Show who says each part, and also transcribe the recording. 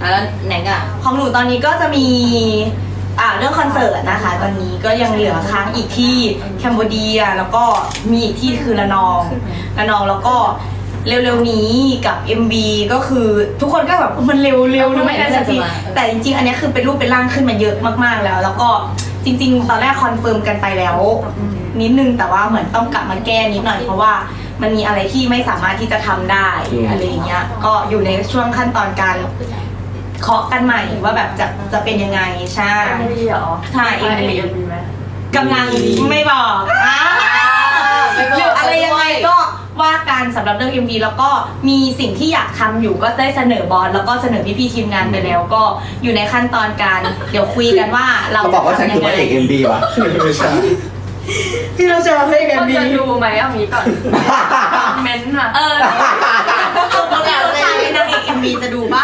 Speaker 1: แล้วไหนกัน
Speaker 2: ของหนูตอนนี้ก็จะมีอ่าเรื่องคอนเสิร์ตนะคะ ตอนนี้ก็ยังเหลือค้างอีกที่แคนเบเดียแล้วก็มีอีกที่คือระนองระนองแล้วก็เร็วๆนี้กับ MV ก็คือทุกคนก็แบบมันเร็วๆเร็วไม่ได้สักทีแต่จริงๆ อันนี้คือเป็นรูปเป็นร่างขึ้นมาเยอะมากๆแล้ว แล้วก็จริง ๆ ตอนแรกคอนเฟิร์มกันไปแล้ว นิดนึงแต่ว่าเหมือนต้องกลับมาแก้นิดหน่อยเพราะว่ามันมีอะไรที่ไม่สามารถที่จะทำได้
Speaker 3: อืม
Speaker 2: อะไรอย่างเงี้ยก็อยู่ในช่วงขั้นตอนการ เคาะกันใหม่ว่าแบบจะจะเป็นยังไงใช่
Speaker 4: เอ็มวีเหรอ
Speaker 2: ใช่
Speaker 4: เอ็ม
Speaker 2: MV
Speaker 4: วีเอ็มวีไหม
Speaker 2: กำลังไม่บอกอ่าหรืออะไรยังไงก็ว่ากันสำหรับเรื่อง MV แล้วก็มีสิ่งที่อยากทำอยู่ก็ได้เสนอบอลแล้วก็เสนอพี่ๆทีมงานไปแล้วก็อยู่ในขั้นตอนการ เดี๋ยวคุยกันว่าเรา
Speaker 3: เขาบอกว่าฉันคือพระเอกเอ็มบีวะ
Speaker 5: ไม่ใช่
Speaker 2: พี่เราจะมาเพลง
Speaker 4: คน
Speaker 2: MV
Speaker 4: จะดูไหมเอางี้ก่อน เม้นต์อะ
Speaker 2: เออเอาแล้วนางเอก MV จะดูปะ